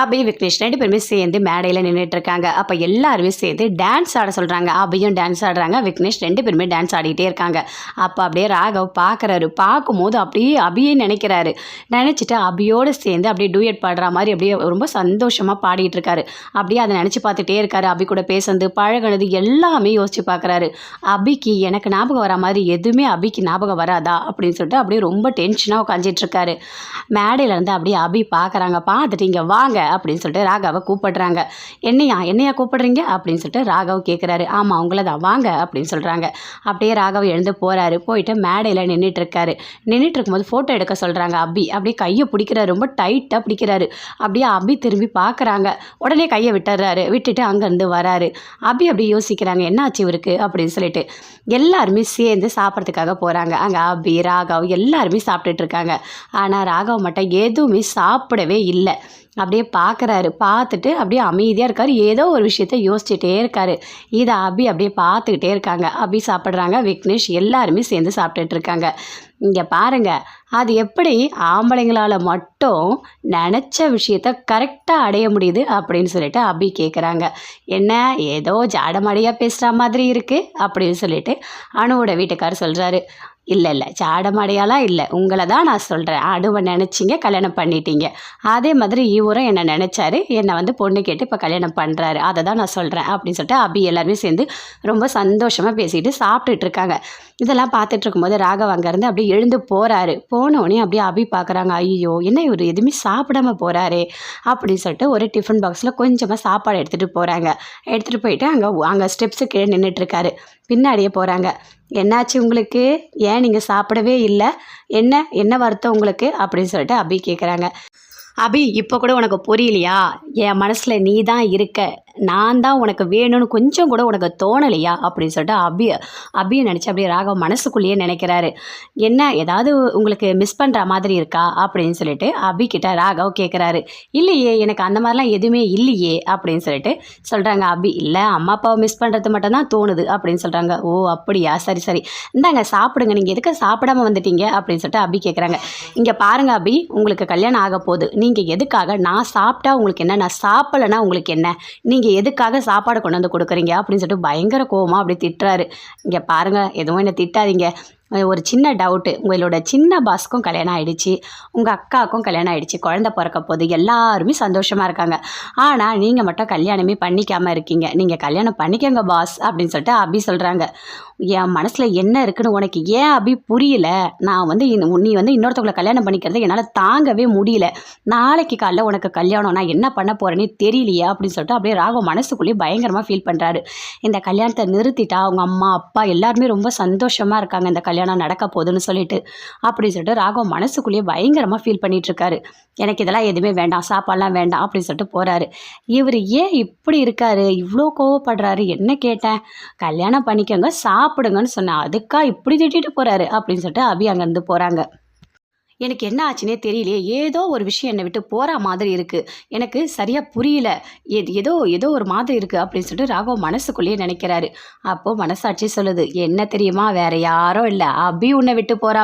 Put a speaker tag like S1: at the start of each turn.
S1: அபி விக்னேஷ் ரெண்டு பேருமே சேர்ந்து மேடையில் நின்றுட்டு இருக்காங்க அப்போ எல்லாருமே சேர்ந்து டான்ஸ் ஆட சொல்கிறாங்க அபியும் டான்ஸ் ஆடுறாங்க. விக்னேஷ் ரெண்டு பேருமே டான்ஸ் ஆடிட்டே இருக்காங்க. அப்போ அப்படியே ராகவ் பார்க்குறாரு பார்க்கும்போது அப்படியே அபியே நினைக்கிறாரு. நினச்சிட்டு அபியோடு சேர்ந்து அப்படியே டூயட் பாடுற மாதிரி அப்படியே ரொம்ப சந்தோஷமாக பாடிட்டு இருக்காரு அப்படியே அதை நினச்சி பார்த்துட்டே இருக்காரு. அபி கூட பேசுனது பழகுனது எல்லாமே யோசிச்சு பார்க்குறாரு அபிக்கு எனக்கு ஞாபகம் வர மாதிரி எதுவுமே அபிக்கு ஞாபகம் வராதா? அப்படின்னு சொல்லிட்டு அப்படியே ரொம்ப டென்ஷனாக உட்காந்துட்டு இருக்காரு மேடையில இருந்து அப்படியே அபி பார்க்குறாங்க பார்த்துட்டு இங்கே வாங்க. அப்படின்னு சொல்லிட்டு ராகாவை கூப்பிடுறாங்க. என்னையா என்னையா கூப்பிடுறீங்க? அப்படின்னு சொல்லிட்டு ராகவ் கேட்குறாரு ஆமாம் அவங்கள தான் வாங்க அப்படின்னு சொல்கிறாங்க அப்படியே ராகவ் எழுந்து போகிறாரு போயிட்டு மேடையில் நின்றுட்டு இருக்காரு நின்றுட்டு இருக்கும்போது ஃபோட்டோ எடுக்க சொல்கிறாங்க அபி. அப்படியே கையை பிடிக்கிறாரு. ரொம்ப டைட்டாக பிடிக்கிறாரு. அப்படியே அபி திரும்பி பார்க்குறாங்க உடனே கையை விட்டுறாரு. விட்டுட்டு அங்கேருந்து வராரு. அபி அப்படி யோசிக்கிறாங்க என்னாச்சு இவருக்கு? அப்படின்னு சொல்லிட்டு. எல்லாருமே சேர்ந்து சாப்பிட்றதுக்காக போகிறாங்க அங்கே அபி ராகவ் எல்லாருமே சாப்பிட்டுட்டு இருக்காங்க. ஆனால் ராகவ் மட்டும் எதுவுமே சாப்பிடவே இல்லை. அப்படியே பார்க்குறாரு பார்த்துட்டு அப்படியே அமைதியாக இருக்கார். ஏதோ ஒரு விஷயத்த யோசிச்சுட்டே இருக்காரு. இதை அபி அப்படியே பார்த்துக்கிட்டே இருக்காங்க. அபி சாப்பிட்றாங்க. விக்னேஷ் எல்லாருமே சேர்ந்து சாப்பிட்டுட்டு இருக்காங்க. இங்கே பாருங்கள் அது எப்படி ஆம்பளைங்களால் மட்டும் நினச்ச விஷயத்த கரெக்டாக அடைய முடியுது அப்படின்னு சொல்லிட்டு அபி கேட்குறாங்க என்ன? ஏதோ ஜாடமாடியாக பேசுகிற மாதிரி இருக்குது அப்படின்னு சொல்லிட்டு அணுவோட வீட்டுக்கார் சொல்கிறாரு இல்லை இல்லை. சாடமாடையாலாம் இல்லை. உங்களை தான் நான் சொல்கிறேன் அடுவை நினச்சிங்க கல்யாணம் பண்ணிட்டீங்க. அதே மாதிரி இவரும் என்னை நினச்சாரு. என்னை வந்து பொண்ணு கேட்டு இப்போ கல்யாணம் பண்ணுறாரு அதை தான் நான் சொல்கிறேன் அப்படின்னு சொல்லிட்டு அபி எல்லாருமே சேர்ந்து ரொம்ப சந்தோஷமாக பேசிட்டு சாப்பிட்டுட்டு இருக்காங்க. இதெல்லாம் பார்த்துட்டு இருக்கும்போது ராகவ் அங்கேருந்து அப்படியே எழுந்து போகிறாரு போனோடனே அப்படியே அபி பார்க்குறாங்க. ஐயோ என்ன இவர் எதுவுமே சாப்பிடாம போகிறாரே அப்படின்னு சொல்லிட்டு ஒரு டிஃபன் பாக்ஸில் கொஞ்சமாக சாப்பாடு எடுத்துகிட்டு போகிறாங்க எடுத்துகிட்டு போயிட்டு அங்கே அங்கே ஸ்டெப்ஸு கீழே நின்றுட்டுருக்காரு பின்னாடியே போகிறாங்க என்னாச்சு உங்களுக்கு? ஏன் நீங்கள் சாப்பிடவே இல்லை? என்ன? என்ன வருத்தம் உங்களுக்கு? அப்படின்னு சொல்லிட்டு அபி கேட்குறாங்க அபி இப்போ கூட உனக்கு புரியலையா? என் மனசில் நீ தான் இருக்க. நான் தான் உனக்கு வேணும்னு கொஞ்சம் கூட உனக்கு தோணலையா? அப்படின்னு சொல்லிட்டு அபிய அபியை நினச்சி அப்படியே ராகவ் மனசுக்குள்ளேயே நினைக்கிறாரு. என்ன ஏதாவது உங்களுக்கு மிஸ் பண்ணுற மாதிரி இருக்கா? அப்படின்னு சொல்லிட்டு அபி கிட்ட ராகவ் கேட்குறாரு இல்லையே எனக்கு அந்த மாதிரிலாம் எதுவுமே இல்லையே அப்படின்னு சொல்லிட்டு சொல்கிறாங்க அபி. இல்லை அம்மா அப்பாவை மிஸ் பண்ணுறது மட்டும்தான் தோணுது அப்படின்னு சொல்கிறாங்க ஓ அப்படியா? சரி சரி. இந்தாங்க சாப்பிடுங்க. நீங்கள் எதுக்கு சாப்பிடாம வந்துட்டீங்க? அப்படின்னு சொல்லிட்டு அபி கேட்குறாங்க இங்கே பாருங்க அபி உங்களுக்கு கல்யாணம் ஆக போகுது. நீங்கள் எதுக்காக? நான் சாப்பிட்டா உங்களுக்கு என்ன? நான் சாப்பிடலைன்னா உங்களுக்கு என்ன? நீங்கள் எதுக்காக சாப்பாடு கொண்டு வந்து கொடுக்குறீங்க அப்படின்னு சொல்லிட்டு பயங்கர கோவமாக அப்படி திட்டுறாரு. இங்கே பாருங்கள் எதுவும் என்னை திட்டாதீங்க. ஒரு சின்ன டவுட்டு உங்களோட சின்ன பாஸ்க்கும் கல்யாணம் ஆகிடுச்சு உங்கள் அக்காவுக்கும் கல்யாணம் ஆகிடுச்சு குழந்த பிறக்க போது எல்லாருமே சந்தோஷமாக இருக்காங்க. ஆனால் நீங்கள் மட்டும் கல்யாணமே பண்ணிக்காமல் இருக்கீங்க. நீங்கள் கல்யாணம் பண்ணிக்கங்க பாஸ் அப்படின்னு சொல்லிட்டு அபி சொல்கிறாங்க என் மனசில் என்ன இருக்குன்னு உனக்கு ஏன் அப்படி புரியல? நான் வந்து நீ வந்து இன்னொருத்தவங்களை கல்யாணம் பண்ணிக்கிறது என்னால் தாங்கவே முடியல. நாளைக்கு காலைல உனக்கு கல்யாணம் நான் என்ன பண்ண போகிறேனே தெரியலையா அப்படின்னு சொல்லிட்டு அப்படியே ராகவ மனசுக்குள்ளேயே பயங்கரமாக ஃபீல் பண்ணுறாரு இந்த கல்யாணத்தை நிறுத்திட்டா அவங்க அம்மா அப்பா எல்லாருமே ரொம்ப சந்தோஷமாக இருக்காங்க. இந்த கல்யாணம் நடக்க போகுதுன்னு சொல்லிட்டு அப்படின்னு சொல்லிட்டு ராகவ மனசுக்குள்ளேயே பயங்கரமாக ஃபீல் பண்ணிகிட்ருக்காரு எனக்கு இதெல்லாம் எதுவுமே வேண்டாம் சாப்பாடெலாம் வேண்டாம் அப்படின்னு சொல்லிட்டு போகிறாரு இவர் ஏன் இப்படி இருக்காரு? இவ்வளோ கோவப்படுறாரு. என்ன கேட்டேன்? கல்யாணம் பண்ணிக்கோங்க சாப்பிடுங்கன்னு சொன்னேன் அதுக்கா இப்படி திட்டிட்டு போகிறாரு அப்படின்னு சொல்லிட்டு அபி அங்கேருந்து போகிறாங்க எனக்கு என்ன ஆச்சுனே தெரியலையே. ஏதோ ஒரு விஷயம் என்னை விட்டு போகிற மாதிரி இருக்குது எனக்கு சரியாக புரியல. எது ஏதோ ஏதோ ஒரு மாதிரி இருக்குது அப்படின்னு சொல்லிட்டு ராகவ் மனசுக்குள்ளேயே நினைக்கிறாரு. அப்போது மனசாட்சி சொல்லுது என்ன தெரியுமா? வேற யாரும் இல்லை. அபி உன்னை விட்டு போகிறா